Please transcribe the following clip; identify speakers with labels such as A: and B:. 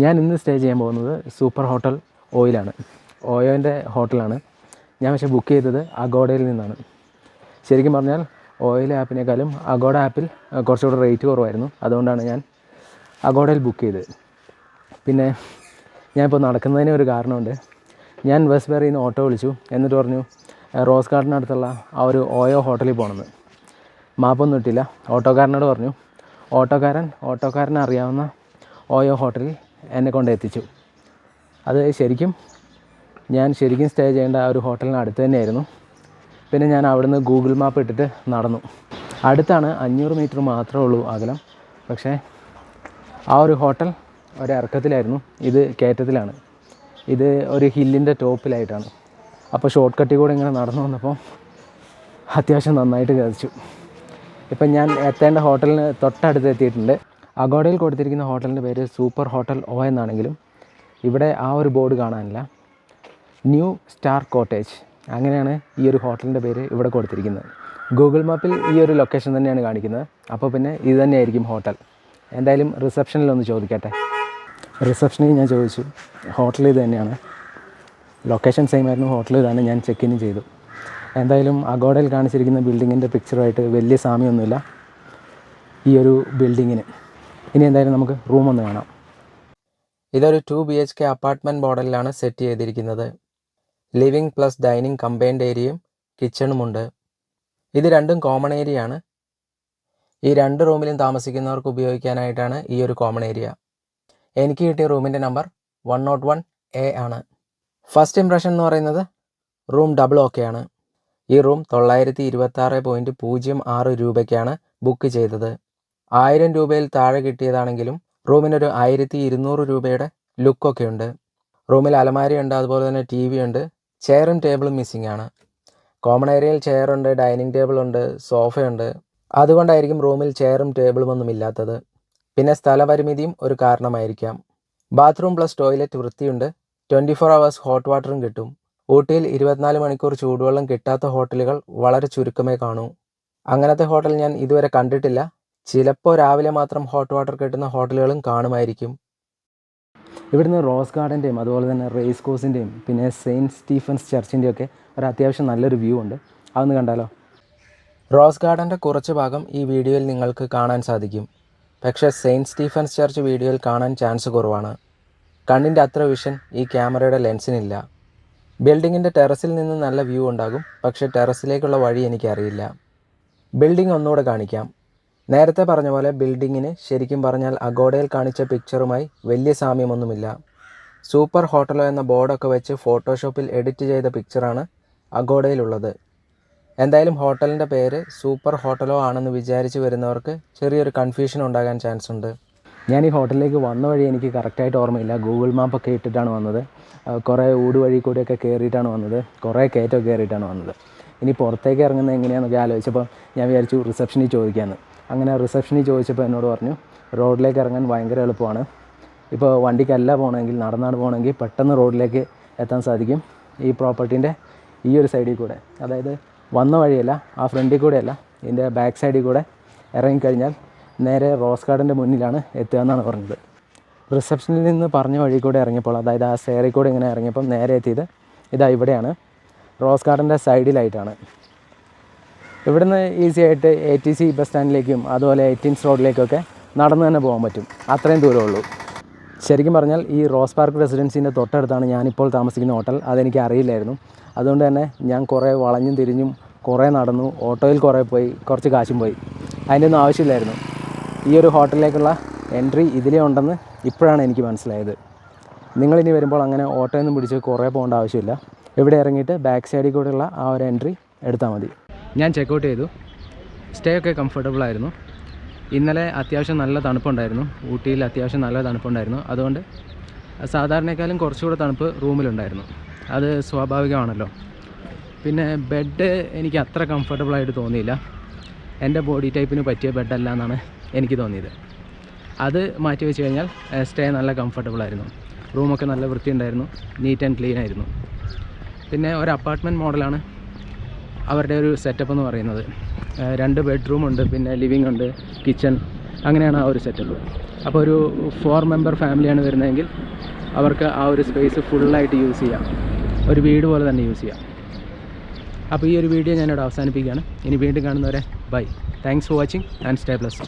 A: ഞാൻ ഇന്ന് സ്റ്റേ ചെയ്യാൻ പോകുന്നത് സൂപ്പർ ഹോട്ടൽ ഓയിലാണ്. ഓയോന്റെ ഹോട്ടലാണ്. ഞാൻ പക്ഷേ ബുക്ക് ചെയ്തത് അഗോഡയിൽ നിന്നാണ്. ശരിക്കും പറഞ്ഞാൽ ഓയിൽ ആപ്പിനേക്കാളും അഗോഡ ആപ്പിൽ കുറച്ചുകൂടെ റേറ്റ് കുറവായിരുന്നു. അതുകൊണ്ടാണ് ഞാൻ അഗോഡയിൽ ബുക്ക് ചെയ്തത്. പിന്നെ ഞാനിപ്പോൾ നടക്കുന്നതിന് ഒരു കാരണമുണ്ട്. ഞാൻ ബസ് ബെറിയിൽ നിന്ന് ഓട്ടോ വിളിച്ചു. എന്നിട്ട് പറഞ്ഞു "അഹ്, റോസ് ഗാർഡനടുത്തുള്ള ആ ഒരു ഓയോ ഹോട്ടലിൽ പോകണമെന്ന്. മാപ്പൊന്നും ഇട്ടില്ല. ഓട്ടോക്കാരനോട് പറഞ്ഞു ഓട്ടോക്കാരൻ ഓട്ടോക്കാരനെ അറിയാവുന്ന ഓയോ ഹോട്ടലിൽ എന്നെ കൊണ്ട് എത്തിച്ചു. അത് ശരിക്കും ഞാൻ ശരിക്കും സ്റ്റേ ചെയ്യേണ്ട ആ ഒരു ഹോട്ടലിന് അടുത്ത് തന്നെയായിരുന്നു. പിന്നെ ഞാൻ അവിടുന്ന് ഗൂഗിൾ മാപ്പ് ഇട്ടിട്ട് നടന്നു. അടുത്താണ് അഞ്ഞൂറ് മീറ്റർ മാത്രമേ ഉള്ളൂ അകലം. പക്ഷേ ആ ഒരു ഹോട്ടൽ ഒരക്കത്തിലായിരുന്നു ഇത് കയറ്റത്തിലാണ്. ഇത് ഒരു ഹില്ലിന്റെ ടോപ്പിലായിട്ടാണ്. അപ്പോൾ ഷോർട്ട് കട്ടി കൂടെ ഇങ്ങനെ നടന്നു വന്നപ്പോൾ അത്യാവശ്യം നന്നായിട്ട് കഴിച്ചു ഇപ്പം ഞാൻ എത്തേണ്ട ഹോട്ടലിന് തൊട്ടടുത്ത് എത്തിയിട്ടുണ്ട്. അഗോഡയിൽ കൊടുത്തിരിക്കുന്ന ഹോട്ടലിന്റെ പേര് സൂപ്പർ ഹോട്ടൽ ഒ എന്നാണെങ്കിലും ഇവിടെ ആ ഒരു ബോർഡ് കാണാനില്ല. New star cottage. അങ്ങനെയാണ് ഈ ഒരു ഹോട്ടലിന്റെ പേര് ഇവിടെ കൊടുത്തിരിക്കുന്നത്. ഗൂഗിൾ മാപ്പിൽ ഈ ഒരു ലൊക്കേഷൻ തന്നെയാണ് കാണിക്കുന്നത്. അപ്പോൾ പിന്നെ ഇത് തന്നെയായിരിക്കും ഹോട്ടൽ. എന്തായാലും റിസപ്ഷനിൽ ഒന്ന് ചോദിക്കട്ടെ. റിസപ്ഷനിൽ ഞാൻ ചോദിച്ചു ഹോട്ടൽ ഇത് തന്നെയാണ്? ലൊക്കേഷൻ സെയിം ആയിരുന്നു ഹോട്ടൽ ഇതാണ് ഞാൻ ചെക്ക് ഇൻ ചെയ്തു. എന്തായാലും അഗോഡയിൽ കാണിച്ചിരിക്കുന്ന ബിൽഡിങ്ങിന്റെ പിക്ചറുമായിട്ട് വലിയ സാമ്യമൊന്നുമില്ല ഈ ഒരു ബിൽഡിങ്ങിന് ഇനി എന്തായാലും നമുക്ക് റൂം ഒന്ന് കാണാം. ഇതൊരു two B H K apartment മോഡലിലാണ് set ചെയ്തിരിക്കുന്നത്. ലിവിംഗ് പ്ലസ് ഡൈനിങ് കമ്പൈൻഡ് ഏരിയയും കിച്ചണുമുണ്ട് ഇത് രണ്ടും കോമൺ ഏരിയ ആണ് ഈ രണ്ട് റൂമിലും താമസിക്കുന്നവർക്ക് ഉപയോഗിക്കാനായിട്ടാണ് ഈ ഒരു കോമൺ ഏരിയ എനിക്ക് കിട്ടിയ റൂമിന്റെ number one nought one A ആണ്. ഫസ്റ്റ് ഇംപ്രഷൻ എന്ന് പറയുന്നത് റൂം ഡബിൾ ഓക്കെ ആണ്. ഈ റൂം തൊള്ളായിരത്തി ഇരുപത്തി ആറ് പോയിന്റ് പൂജ്യം ആറ് രൂപയ്ക്കാണ് ബുക്ക് ചെയ്തത്. ആയിരം രൂപയിൽ താഴെ കിട്ടിയതാണെങ്കിലും റൂമിനൊരു ആയിരത്തി ഇരുന്നൂറ് രൂപയുടെ ലുക്കൊക്കെ ഉണ്ട്. റൂമിൽ അലമാരയുണ്ട് അതുപോലെ തന്നെ ടി വി ഉണ്ട്. ചെയറും ടേബിളും മിസ്സിംഗ് ആണ്. കോമൺ ഏരിയയിൽ ചെയറുണ്ട് ഡൈനിങ് ടേബിൾ ഉണ്ട് സോഫയുണ്ട് അതുകൊണ്ടായിരിക്കും റൂമിൽ ചെയറും ടേബിളും ഒന്നും ഇല്ലാത്തത്. പിന്നെ സ്ഥലപരിമിതിയും ഒരു കാരണമായിരിക്കാം. ബാത്റൂം പ്ലസ് ടോയ്ലറ്റ് വൃത്തിയുണ്ട്. ട്വന്റി ഫോർ അവേഴ്സ് ഹോട്ട് വാട്ടറും കിട്ടും. ഊട്ടിയിൽ ഇരുപത്തിനാല് മണിക്കൂർ ചൂടുവെള്ളം കിട്ടാത്ത ഹോട്ടലുകൾ വളരെ ചുരുക്കമേ കാണൂ. അങ്ങനത്തെ ഹോട്ടൽ ഞാൻ ഇതുവരെ കണ്ടിട്ടില്ല. ചിലപ്പോൾ രാവിലെ മാത്രം ഹോട്ട് വാട്ടർ കിട്ടുന്ന ഹോട്ടലുകളും കാണുമായിരിക്കും. ഇവിടുന്ന് റോസ് ഗാർഡന്റെയും അതുപോലെ തന്നെ റേസ് കോഴ്സിന്റെയും പിന്നെ സെയിന്റ് സ്റ്റീഫൻസ് ചർച്ചിന്റെയും ഒക്കെ ഒരു അത്യാവശ്യം നല്ലൊരു വ്യൂ ഉണ്ട്. അതൊന്ന് കണ്ടാലോ? റോസ് ഗാർഡന്റെ കുറച്ച് ഭാഗം ഈ വീഡിയോയിൽ നിങ്ങൾക്ക് കാണാൻ സാധിക്കും. പക്ഷേ സെയിന്റ് സ്റ്റീഫൻസ് ചർച്ച് വീഡിയോയിൽ കാണാൻ ചാൻസ് കുറവാണ്. കണ്ണിന്റെ അത്ര വിഷൻ ഈ ക്യാമറയുടെ ലെൻസിനില്ല ബിൽഡിങ്ങിന്റെ ടെറസിൽ നിന്ന് നല്ല വ്യൂ ഉണ്ടാകും. പക്ഷേ ടെറസിലേക്കുള്ള വഴി എനിക്കറിയില്ല. ബിൽഡിംഗ് ഒന്നുകൂടെ കാണിക്കാം. നേരത്തെ പറഞ്ഞ പോലെ ബിൽഡിങ്ങിന് ശരിക്കും പറഞ്ഞാൽ അഗോഡയിൽ കാണിച്ച പിക്ചറുമായി വലിയ സാമ്യമൊന്നുമില്ല. സൂപ്പർ ഹോട്ടലോ എന്ന ബോർഡൊക്കെ വെച്ച് ഫോട്ടോഷോപ്പിൽ എഡിറ്റ് ചെയ്ത പിക്ചറാണ് അഗോഡയിലുള്ളത്. എന്തായാലും ഹോട്ടലിന്റെ പേര് സൂപ്പർ ഹോട്ടലോ ആണെന്ന് വിചാരിച്ച് വരുന്നവർക്ക് ചെറിയൊരു കൺഫ്യൂഷൻ ഉണ്ടാകാൻ ചാൻസ് ഉണ്ട്. ഞാൻ ഈ ഹോട്ടലിലേക്ക് വന്ന വഴി എനിക്ക് കറക്റ്റായിട്ട് ഓർമ്മയില്ല. ഗൂഗിൾ മാപ്പൊക്കെ ഇട്ടിട്ടാണ് വന്നത്. കുറേ ഊട് വഴി കൂടിയൊക്കെ കയറിയിട്ടാണ് വന്നത്. കുറേ കയറ്റമൊക്കെ കയറിയിട്ടാണ് വന്നത്. ഇനി പുറത്തേക്ക് ഇറങ്ങുന്നത് എങ്ങനെയാണെന്നൊക്കെ ആലോചിച്ചപ്പോൾ ഞാൻ വിചാരിച്ചു റിസപ്ഷനിൽ ചോദിക്കാമെന്ന് അങ്ങനെ റിസപ്ഷനിൽ ചോദിച്ചപ്പോൾ എന്നോട് പറഞ്ഞു റോഡിലേക്ക് ഇറങ്ങാൻ ഭയങ്കര എളുപ്പമാണ്. ഇപ്പോൾ വണ്ടിക്കല്ല പോകണമെങ്കിൽ നടന്നാണ് പോകണമെങ്കിൽ പെട്ടെന്ന് റോഡിലേക്ക് എത്താൻ സാധിക്കും ഈ പ്രോപ്പർട്ടീന്റെ ഈ ഒരു സൈഡിൽ കൂടെ. അതായത് വന്ന വഴിയല്ല ആ ഫ്രണ്ടിൽ കൂടെയല്ല ഇതിന്റെ ബാക്ക് സൈഡിൽ കൂടെ ഇറങ്ങിക്കഴിഞ്ഞാൽ നേരെ റോസ് ഗാർഡന്റെ മുന്നിലാണ് എത്തുക എന്നാണ് പറഞ്ഞത്. റിസപ്ഷനിൽ നിന്ന് പറഞ്ഞ വഴി കൂടെ ഇറങ്ങിയപ്പോൾ അതായത് ആ സേറിൽ കൂടെ ഇങ്ങനെ ഇറങ്ങിയപ്പോൾ നേരെ എത്തിയത് ഇതാ ഇവിടെയാണ്. റോസ് ഗാർഡന്റെ സൈഡിലായിട്ടാണ്. ഇവിടുന്ന് ഈസി ആയിട്ട് എ ടി സി ബസ് സ്റ്റാൻഡിലേക്കും അതുപോലെ എയ്റ്റീൻസ് റോഡിലേക്കൊക്കെ നടന്നു തന്നെ പോകാൻ പറ്റും. അത്രയും ദൂരമേ ഉള്ളൂ. ശരിക്കും പറഞ്ഞാൽ ഈ റോസ് പാർക്ക് റെസിഡൻസിന്റെ തൊട്ടടുത്താണ് ഞാനിപ്പോൾ താമസിക്കുന്ന ഹോട്ടൽ. അതെനിക്ക് അറിയില്ലായിരുന്നു. അതുകൊണ്ട് തന്നെ ഞാൻ കുറേ വളഞ്ഞും തിരിഞ്ഞും കുറേ നടന്നു ഓട്ടോയിൽ കുറേ പോയി കുറച്ച് കാശും പോയി. അതിന്റെ ഒന്നും ആവശ്യമില്ലായിരുന്നു. ഈ ഒരു ഹോട്ടലിലേക്കുള്ള എൻട്രി ഇതിലേ ഉണ്ടെന്ന് ഇപ്പോഴാണ് എനിക്ക് മനസ്സിലായത്. നിങ്ങളിനി വരുമ്പോൾ അങ്ങനെ ഓട്ടോയൊന്നും പിടിച്ച് കുറേ പോകേണ്ട ആവശ്യമില്ല. ഇവിടെ ഇറങ്ങിയിട്ട് ബാക്ക് സൈഡിൽ കൂടെയുള്ള ആ ഒരു എൻട്രി എടുത്താൽ മതി. ഞാൻ ചെക്കൗട്ട് ചെയ്തു. സ്റ്റേ ഒക്കെ കംഫർട്ടബിൾ ആയിരുന്നു. ഇന്നലെ അത്യാവശ്യം നല്ല തണുപ്പുണ്ടായിരുന്നു. ഊട്ടിയിൽ അത്യാവശ്യം നല്ല തണുപ്പുണ്ടായിരുന്നു. അതുകൊണ്ട് സാധാരണക്കാലും കുറച്ചുകൂടെ തണുപ്പ് റൂമിലുണ്ടായിരുന്നു. അത് സ്വാഭാവികമാണല്ലോ. പിന്നെ ബെഡ് എനിക്ക് അത്ര കംഫർട്ടബിളായിട്ട് തോന്നിയില്ല. എന്റെ ബോഡി ടൈപ്പിന് പറ്റിയ ബെഡല്ല എന്നാണ് എനിക്ക് തോന്നിയത്. അത് മാറ്റി വെച്ച് കഴിഞ്ഞാൽ സ്റ്റേ നല്ല കംഫർട്ടബിളായിരുന്നു റൂമൊക്കെ നല്ല വൃത്തിയുണ്ടായിരുന്നു. നീറ്റ് ആൻഡ് ക്ലീൻ ആയിരുന്നു. പിന്നെ ഒരു അപ്പാർട്ട്മെന്റ് മോഡലാണ് അവരുടെ ഒരു സെറ്റപ്പ് എന്ന് പറയുന്നത്. രണ്ട് ബെഡ്റൂം ഉണ്ട് പിന്നെ ലിവിങ് ഉണ്ട് കിച്ചൺ അങ്ങനെയാണ് ആ ഒരു സെറ്റപ്പ് അപ്പോൾ ഒരു ഫോർ മെമ്പർ ഫാമിലിയാണ് വരുന്നതെങ്കിൽ അവർക്ക് ആ ഒരു സ്പേസ് ഫുള്ളായിട്ട് യൂസ് ചെയ്യാം. ഒരു വീട് പോലെ തന്നെ യൂസ് ചെയ്യാം. അപ്പോൾ ഈ ഒരു വീഡിയോ ഞാനിവിടെ അവസാനിപ്പിക്കുകയാണ്. ഇനി വീണ്ടും കാണുന്നവരെ bye thanks for watching and stay blessed